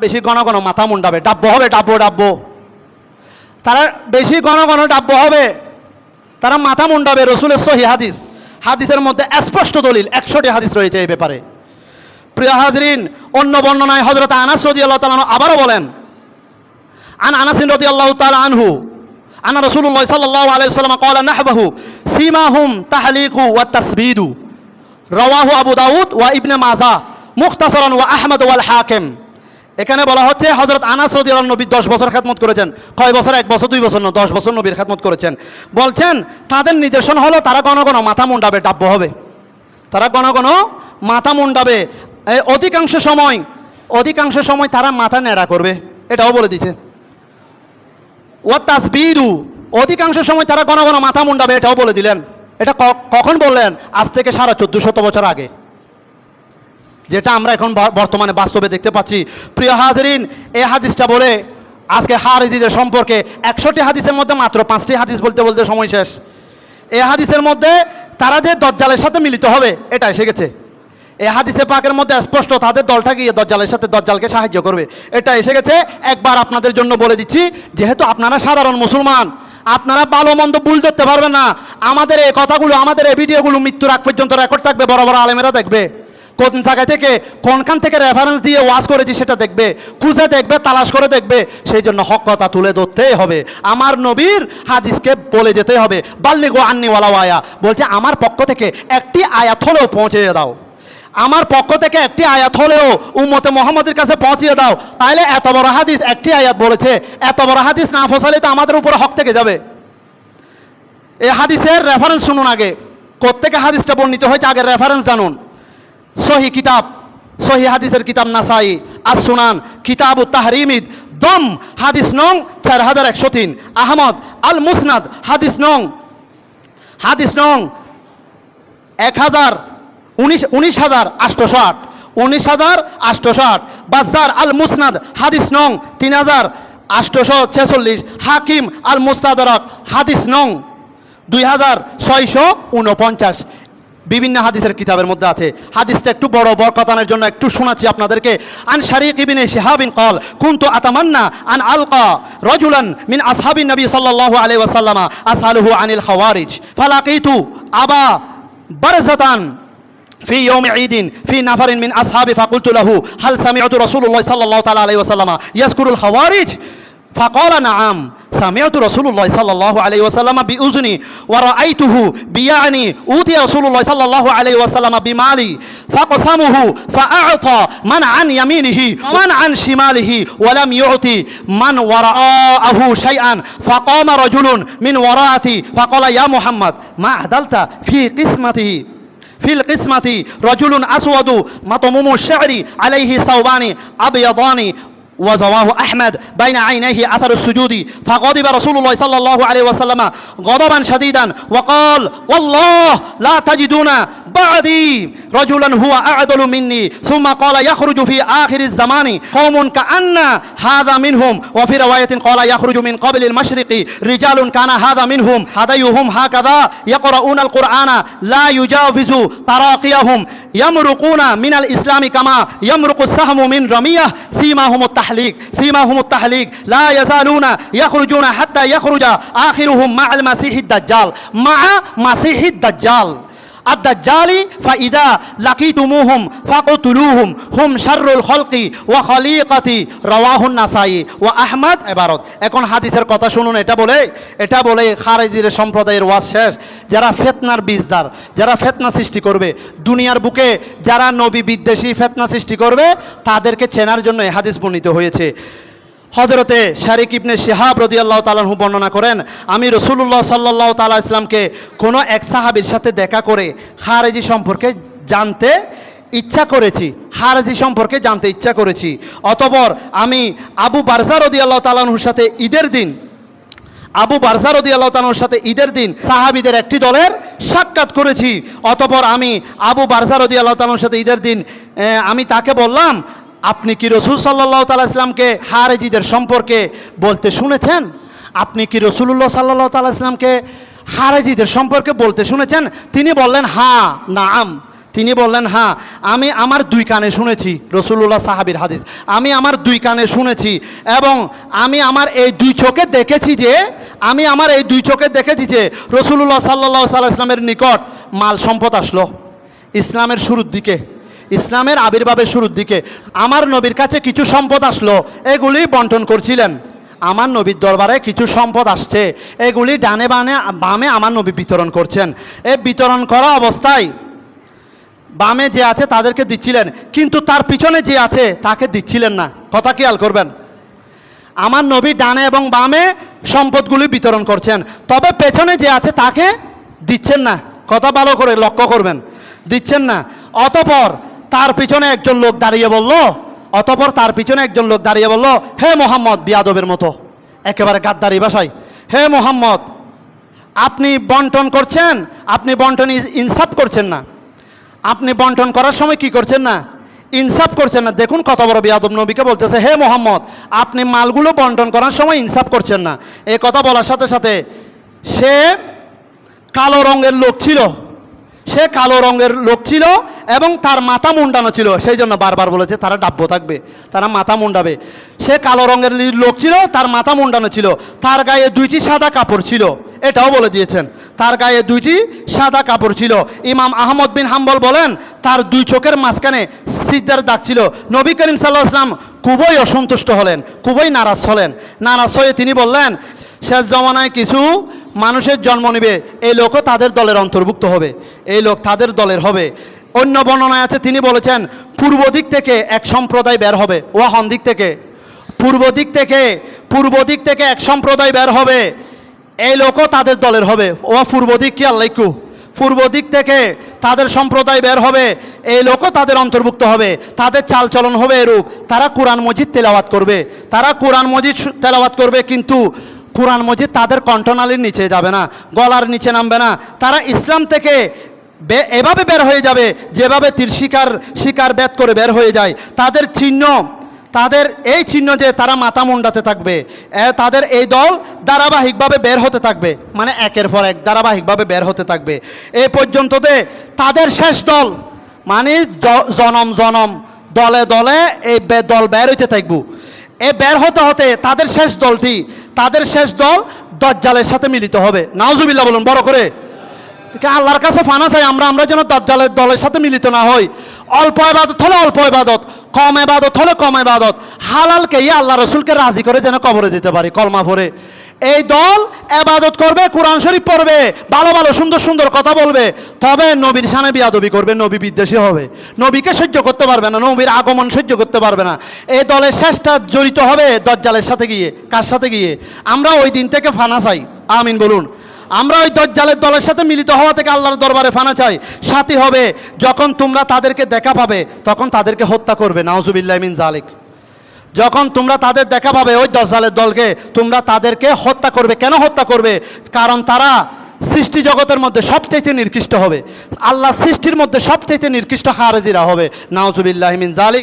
বেশি ঘন ঘন মাথা মুন্ডাবে। ডাব্বো হবে, ডাব্বো ডাব্বো। তারা বেশি ঘন ঘন ডাব্বো হবে, তারা মাথা মুন্ডাবে রসুলের সহি হাদিস। হাদিসের মধ্যে স্পষ্ট দলিল, একশোটি হাদিস রয়েছে এই ব্যাপারে। প্রিয় হাজরিন, অন্য বর্ণনায় হজরত আনাস রদি আল্লাহ তালন আবারও বলেন, আন আনাসিন রদি আল্লাহ তাল আনহু, আনা রসুল্লাহ সাল্লাহ আলাইসাল্লাম কলা নাহবাহু, সীমাহুম তাহলিকু ওয়া তাসবিদু। রওয়াহু আবু দাউদ ওয়া ইবনে মাজা, মুখতাসরন ওয়া আহমদ ওয়াল হাকিম। এখানে বলা হচ্ছে হজরত আনাস রদি আল্লাহ নবী দশ বছর খেদমত করেছেন। কয় বছর? এক বছর, দুই বছর না দশ বছর নবীর খেদমত করেছেন। বলছেন, তাদের নির্দেশন হলো তারা গণ গণ মাথা মুন্ডাবে ডাব্য হবে। তারা গণ গণ মাথা মুন্ডাবে। অধিকাংশ সময় অধিকাংশ সময় তারা মাথা নেড়া করবে। এটাও বলে দিছে ও তাসবিরু। অধিকাংশ সময় তারা গণ গণ মাথা মুন্ডাবে, এটাও বলে দিলেন। এটা কখন বললেন? আজ থেকে সাড়ে চোদ্দ শত বছর আগে। যেটা আমরা এখন বর্তমানে বাস্তবে দেখতে পাচ্ছি। প্রিয় হাজরিন এ হাদিসটা বলে আজকে হারিজিদের সম্পর্কে একশোটি হাদিসের মধ্যে মাত্র পাঁচটি হাদিস বলতে বলতে সময় শেষ। এ হাদিসের মধ্যে তারা যে দজ্জালের সাথে মিলিত হবে এটা এসে গেছে এ হাদিসে পাকের মধ্যে স্পষ্ট তাদের দলটা গিয়ে দজ্জালের সাথে দজ্জালকে সাহায্য করবে এটা এসে গেছে একবার আপনাদের জন্য বলে দিচ্ছি, যেহেতু আপনারা সাধারণ মুসলমান, আপনারা ভালো মন্দ ভুল ধরতে পারবেন না। আমাদের এই কথাগুলো, আমাদের এই ভিডিওগুলো মৃত্যুর আগ পর্যন্ত রেকর্ড থাকবে, বড় বড় আলেমেরা দেখবে। কোন জায়গা থেকে কোনখান থেকে রেফারেন্স দিয়ে ওয়াজ করেছি সেটা দেখবে, খুঁজে দেখবে, তালাশ করে দেখবে, সেই জন্য হক কথা তুলে ধরতেই হবে। আমার নবীর হাদিসকে বলে যেতে হবে। বাল্লি গো আন্নি ওয়ালা বলছে, আমার পক্ষ থেকে একটি আয়াত হলেও পৌঁছে দাও। আমার পক্ষ থেকে একটি আয়াত হলেও উম্মতে মোহাম্মদের কাছে পৌঁছিয়ে দাও। তাহলে এত বড় হাদিস একটি আয়াত বলেছে। এত বড় হাদিস না ফসালে তো আমাদের উপর হক থেকে যাবে। এই হাদিসের রেফারেন্স শুনুন আগে। কোত্থেকে হাদিসটা বর্ণিত হয়েছে? আগে রেফারেন্স জানুন। সহি কিতাব, সহি হাদিসের কিতাব নাসাই আর সুনান কিতাব তাহরিমিদ, দম, হাদিস নং চার হাজার একশো তিন, আহমদ আল মুসনাদ হাদিস নং হাদিস নং এক হাজার উনিশ উনিশ হাজার আটশোশো আট উনিশ হাজার আটশোশো আট বাজার আল মুসনাদ হাদিস নং তিন হাজার আটশোশো ছেচল্লিশ, হাকিম আল মুস্তাদরক হাদিস নং দুই হাজার ছয়শো উনপঞ্চাশ বিভিন্ন হাদিসের কিতাবের মধ্যে আছে হাদিসটা একটু বড় বরকতানের জন্য একটু শোনাচ্ছি আপনাদেরকে আন শারিক ইবিনে শিহাবিন কল কুনতু আতামান্না আন আলকা রজুলান মিন আসহাবিন নবী সাল্লাল্লাহু আলাইহি ওয়াসাল্লামা আসআলুহু আনিল খাওয়ারিজ ফালাকিতু আবা বারজাতান في يوم عيد في نفر من أصحابي فقلت له هل سمعت رسول الله صلى الله تعالى عليه وسلم يذكر الخوارج فقال نعم. سمعت رسول الله صلى الله عليه وسلم بأذني ورأيته بيعني أوتي رسول الله صلى الله عليه وسلم بمالي فقسمه فأعطى من عن يمينه ومن عن شماله ولم يعطي من وراءه شيئا. فقام رجل من وراءتي فقال يا محمد ما عدلت في قسمته في القسمة رجل أسود مطموم الشعر عليه ثوبان أبيضان وزواه أحمد بين عينيه أثر السجود. فغضب رسول الله صلى الله عليه وسلم غضبا شديدا وقال والله لا تجدون بعدي. رجلا هو أعدل مني. ثم قال يخرج في آخر الزمان. قوم كأن هذا منهم. وفي رواية قال يخرج من قبل المشرق. رجال كان هذا منهم. هديهم هكذا. يقرؤون القرآن. لا يجاوز تراقيهم. يمرقون من الإسلام كما يمرق السهم من رمية. سيماهم التحليق. سيماهم التحليق. لا يزالون يخرجون حتى يخرج آخرهم مع المسيح الدجال. مع مسيح الدجال. আদা জালি ফা ইদা লাকি তুমুহুম ফাকুতুলুহুম হুম শাররুল খলকি ওয়া খলিকাতি রওয়াহুন নাসাই ও আহমদ এবারত। এখন হাদিসের কথা শুনুন, এটা বলে এটা বলে খারেজির সম্প্রদায়ের ওয়াজ শেষ। যারা ফেতনার বীজদার, যারা ফেতনা সৃষ্টি করবে, দুনিয়ার বুকে যারা নবী বিদ্বেষী ফেতনা সৃষ্টি করবে, তাদেরকে চেনার জন্য এ হাদিস বর্ণিত হয়েছে। হজরতে শারিক ইবনে শিহাব রদি আল্লাহ তালাহু বর্ণনা করেন, আমি রসুল্লাহ সাল্লাহ তালা ইসলামকে কোনো এক সাহাবির সাথে দেখা করে খারেজি সম্পর্কে জানতে ইচ্ছা করেছি হারেজি সম্পর্কে জানতে ইচ্ছা করেছি। অতপর আমি আবু বারজা রদি আল্লাহ তালাহুর সাথে ঈদের দিন, আবু বারজা রদি আল্লাহ সাথে ঈদের দিন সাহাবিদের একটি দলের সাক্ষাৎ করেছি। অতপর আমি আবু বারজা রদি আল্লাহ সাথে ঈদের দিন আমি তাকে বললাম আপনি কি রসুল সাল্লাহ তালা ইসলামকে হারেজিদের সম্পর্কে বলতে শুনেছেন? আপনি কি রসুল্লাহ সাল্লাহ তালা ইসলামকে হারেজিদের সম্পর্কে বলতে শুনেছেন? তিনি বললেন হ্যাঁ নাম তিনি বললেন হ্যাঁ আমি আমার দুই কানে শুনেছি রসুল্লাহ সাহাবির হাদিস। আমি আমার দুই কানে শুনেছি এবং আমি আমার এই দুই চোখে দেখেছি যে, আমি আমার এই দুই চোখে দেখেছি যে রসুল্লাহ সাল্লাহ সাল্লাহ ইসলামের নিকট মাল সম্পদ আসলো। ইসলামের শুরুর দিকে ইসলামের আবির্ভাবের শুরুর দিকে আমার নবীর কাছে কিছু সম্পদ আসলো, এগুলি বন্টন করছিলেন। আমার নবীর দরবারে কিছু সম্পদ আসছে, এগুলি ডানে বানে, বামে আমার নবী বিতরণ করছেন। এ বিতরণ করা অবস্থায় বামে যে আছে তাদেরকে দিচ্ছিলেন, কিন্তু তার পিছনে যে আছে তাকে দিচ্ছিলেন না। কথা খেয়াল করবেন। আমার নবী ডানে এবং বামে সম্পদগুলি বিতরণ করছেন, তবে পেছনে যে আছে তাকে দিচ্ছেন না। কথা ভালো করে লক্ষ্য করবেন। দিচ্ছেন না। অতপর তার পিছনে একজন লোক দাঁড়িয়ে বলল, অতপর তার পিছনে একজন লোক দাঁড়িয়ে বলল, হে মোহাম্মদ বিয়াদবের মতো। একেবারে গাদ্দারি ভাষায়, হে মোহাম্মদ, আপনি বন্টন করছেন? আপনি বন্টন ইনসাফ করছেন না। আপনি বন্টন করার সময় কি করছেন না? ইনসাফ করছেন না। দেখুন কত বড় বিয়াদব নবীকে বলতেছে, হে মোহাম্মদ, আপনি মালগুলো বন্টন করার সময় ইনসাফ করছেন না। এই কথা বলার সাথে সাথে সে কালো রঙের লোক ছিল। সে কালো রঙের লোক ছিল এবং তার মাথা মুন্ডানো ছিল। সেই জন্য বারবার বলেছে, তারা ডাব্য থাকবে, তারা মাথা মুন্ডাবে। সে কালো রঙের লোক ছিল, তার মাথা মুন্ডানো ছিল। তার গায়ে দুইটি সাদা কাপড় ছিল, এটাও বলে দিয়েছেন। তার গায়ে দুইটি সাদা কাপড় ছিল। ইমাম আহমদ বিন হাম্বল বলেন, তার দুই চোখের মাঝখানে সিদ্ধার দাগ ছিল। নবী করিম সাল্লাহ আসলাম খুবই অসন্তুষ্ট হলেন, খুবই নারাজ হলেন। নারাজ হয়ে তিনি বললেন, শেষ জমানায় কিছু মানুষের জন্ম নেবে, এই লোকও তাদের দলের অন্তর্ভুক্ত হবে, এই লোক তাদের দলের হবে। অন্য বর্ণনায় আছে, তিনি বলেছেন, পূর্ব দিক থেকে এক সম্প্রদায় বের হবে ওয়াহন দিক থেকে। পূর্ব দিক থেকে, পূর্ব দিক থেকে এক সম্প্রদায় বের হবে, এই লোকও তাদের দলের হবে। ও পূর্ব দিক কি আল্লাইকু পূর্ব দিক থেকে তাদের সম্প্রদায় বের হবে, এই লোকও তাদের অন্তর্ভুক্ত হবে। তাদের চালচলন হবে এরূপ, তারা কোরআন মজিদ তেলাওয়াত করবে, তারা কোরআন মজিদ তেলাওয়াত করবে, কিন্তু কোরআন মজিদ তাদের কণ্ঠনালীর নিচে যাবে না, গলার নিচে নামবে না। তারা ইসলাম থেকে এভাবে বের হয়ে যাবে যেভাবে তীর শিকার শিকার ব্যাত করে বের হয়ে যায়। তাদের চিহ্ন, তাদের এই চিহ্ন যে তারা মাথা মুন্ডাতে থাকবে তাদের এই দল ধারাবাহিকভাবে বের হতে থাকবে মানে একের পর এক ধারাবাহিকভাবে বের হতে থাকবে। এই পর্যন্ততে তাদের শেষ দল মানে জনম জনম, দলে দলে এই দল বের হইতে থাকব। এ বের হতে হতে তাদের শেষ দলটি তাদের শেষ দল দজ্জালের সাথে মিলিত হবে। নাওজুবিল্লাহ বলুন, বড় করে। আল্লাহর কাছে ফানা চাই, আমরা আমরা যেন দজ্জালের দলের সাথে মিলিত না হই। অল্প এবাদত হলে অল্প এবাদত কম এবাদত হলে কম এবাদত হালালকে ইয়ে আল্লাহ রসুলকে রাজি করে যেন কবরে যেতে পারি, কলমা পরে এই দল এবাদত করবে, কোরআন শরীফ পড়বে, ভালো ভালো, সুন্দর সুন্দর কথা বলবে। তবে নবীর সামনে বিয়াদবি করবে, নবী বিদ্বেষী হবে। নবীকে সহ্য করতে পারবে না, নবীর আগমন সহ্য করতে পারবে না। এই দলের শেষটা জড়িত হবে দজ্জালের সাথে গিয়ে, কার সাথে গিয়ে? আমরা ওই দিন থেকে ফানা চাই। আমিন বলুন। আমরা ওই দজ্জালের দলের সাথে মিলিত হওয়া থেকে আল্লাহর দরবারে ফানা চাই। সাথী হবে, যখন তোমরা তাদেরকে দেখা পাবে, তখন তাদেরকে হত্যা করবে। নাওজুবিল্লাহ মিন জালিক যখন তোমরা তাদের দেখা পাবে, ওই দশজালের দলকে, তোমরা তাদেরকে হত্যা করবে। কেন হত্যা করবে? কারণ তারা সৃষ্টি জগতের মধ্যে সবচাইতে নির্কৃষ্ট হবে। আল্লাহ সৃষ্টির মধ্যে সবচাইতে নির্কৃষ্ট হারেজিরা হবে। নাওজুবিল্লাহমিন জালিক